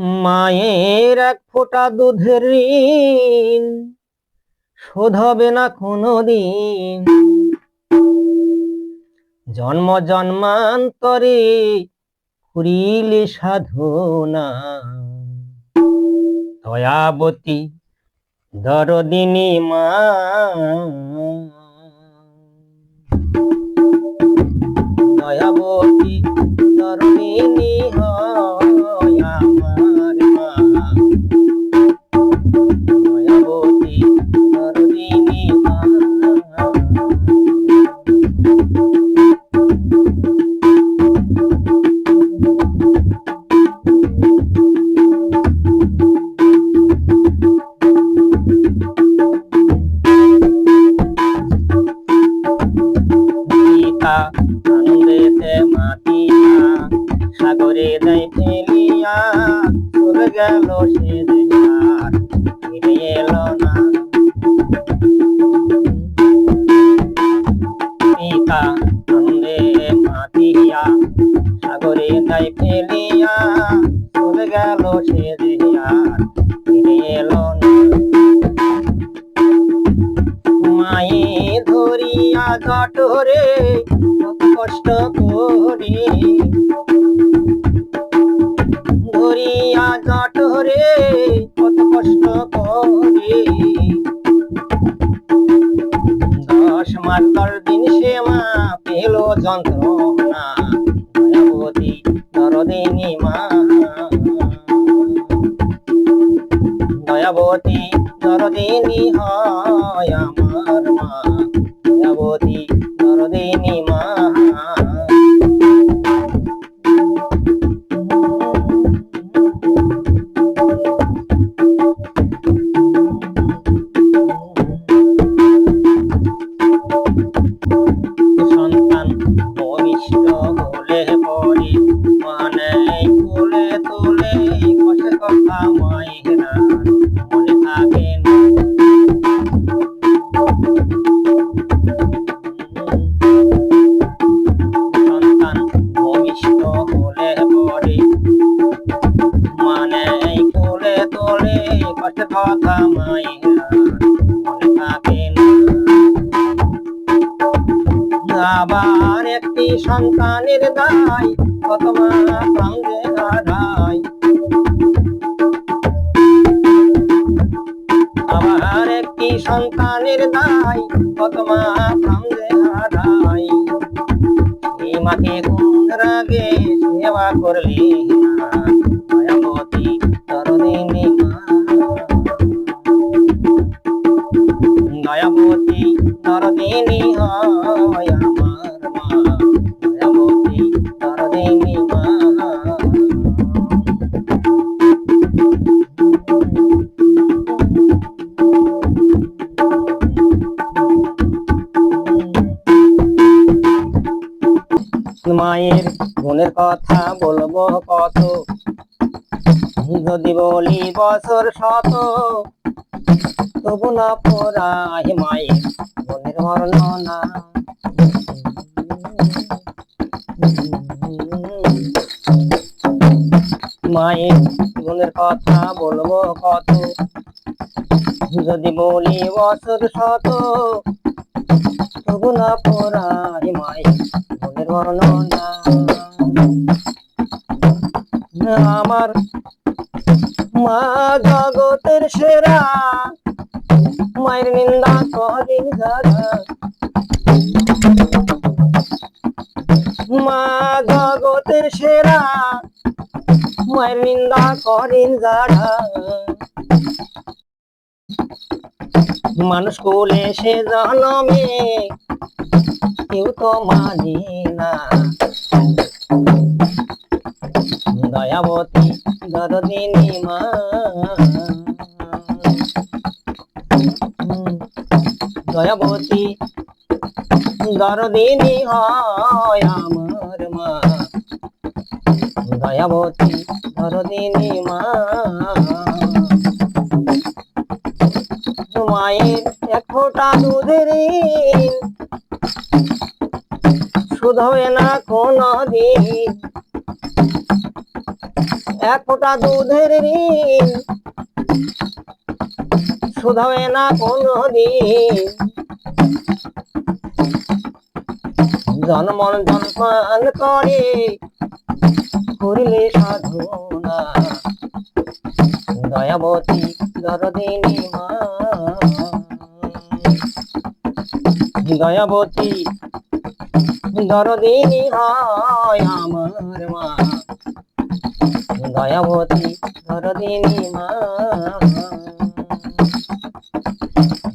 মায়ের এক ফোঁটা দুধের ঋণ শোধ হবে না কোনোদিন। জন্ম জন্মান্তরে করিলে সাধনা। দয়াবতী দরদিনী মা। দয়াবতী দরদিনী হয় পিতা আনন্দেতে মাতিয়া, সাগরে দেয় ফেলিয়া, চলে গেল সে দেহার ফিরে এলো না। পিতা আনন্দে মাতিয়া, সাগরে দেয় ফেলিয়া, চলে গেল সে দেহার ফিরে এলো ধরিয়া কষ্ট করে। ধরিয়া জটরে কত কষ্ট করে। দশ মাস দিন সে মা পেল যন্ত্রণা দয়াবতী দরদিনী মা। দয়াবতী দরদিনী হয় আমার মা। সন্তান ভূমিষ্ঠ হলে পরে আবার একটি সন্তানের দায়, কত মা সঙ্গে আবার একটি সন্তানের দায়, কত মা সঙ্গে হারায় মাকে রাগে সেবা করলে না। দয়াবতী দরদিনী হয় দরদিনী মা। মায়ের গুণের কথা বলব কত? যদি বলি বছর শত তবু না পড়াই মায়ের মনের বর্ণনা। মায়ের জীবনের কথা বলব কত? যদি বলি বছর শত, তবু না পড়াই মায়ের মনের বর্ণনা। আমার মা জগতের সেরা মায়ের নিন্দা কদিন মা সেরা মায়ের মানুষ কোলে সে জনমে, কেউ তো মানে না। দয়াবতী দরদিনী মা। দয়াবতী দরদিনী হয় আমার মা। দয়াবতী দরদিনী মা। মায়ের এক ফোঁটা দুধের ঋণ শোধ হবে না কোনো দিন এক ফোঁটা দুধের ঋণ শোধাবে না কোনো দিন জন্মন জন্মান করে করিলে সাধনা দয়াবতী দরদিনী মা দয়াবতী দরদিনী হয় আমার মা। দয়াবতী দরদিনী মা